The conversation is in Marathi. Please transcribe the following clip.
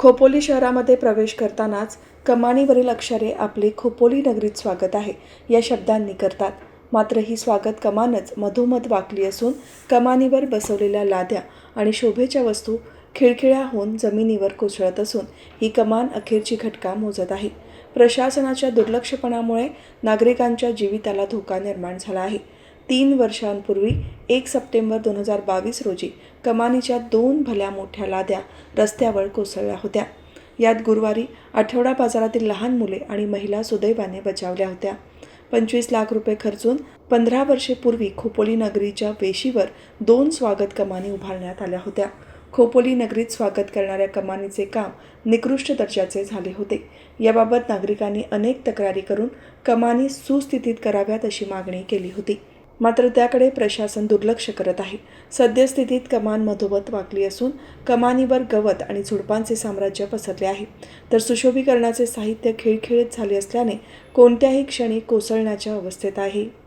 खोपोली शहरामध्ये प्रवेश करतानाच कमानीवरील अक्षरे आपले खोपोली नगरीत स्वागत आहे. या शब्दांनी करतात. मात्र ही स्वागत कमानच मधोमध वाकली असून कमानीवर बसवलेल्या लाद्या आणि शोभेच्या वस्तू खिळखिळ्या होऊन जमिनीवर कोसळत असून ही कमान अखेरची घटका मोजत आहे. प्रशासनाच्या दुर्लक्षपणामुळे नागरिकांच्या जीविताला धोका निर्माण झाला आहे. तीन वर्षांपूर्वी एक सप्टेंबर दोन हजार बावीस रोजी कमानीच्या दोन भल्या मोठ्या लाद्या रस्त्यावर कोसळल्या होत्या. यात गुरुवारी आठवडा बाजारातील लहान मुले आणि महिला सुदैवाने बचावल्या होत्या. पंचवीस लाख रुपये खर्चून पंधरा वर्षेपूर्वी खोपोली नगरीच्या वेशीवर दोन स्वागत कमानी उभारण्यात आल्या होत्या. खोपोली नगरीत स्वागत करणाऱ्या कमानीचे काम निकृष्ट दर्जाचे झाले होते. याबाबत नागरिकांनी अनेक तक्रारी करून कमानी सुस्थितीत कराव्यात अशी मागणी केली होती. मात्र त्याकडे प्रशासन दुर्लक्ष करत आहे. सद्यस्थितीत कमान मधोमध वाकली असून कमानीवर गवत आणि झुडपांचे साम्राज्य पसरले आहे. तर सुशोभीकरणाचे साहित्य खिळखिळीत झाले असल्याने कोणत्याही क्षणी कोसळण्याच्या अवस्थेत आहे.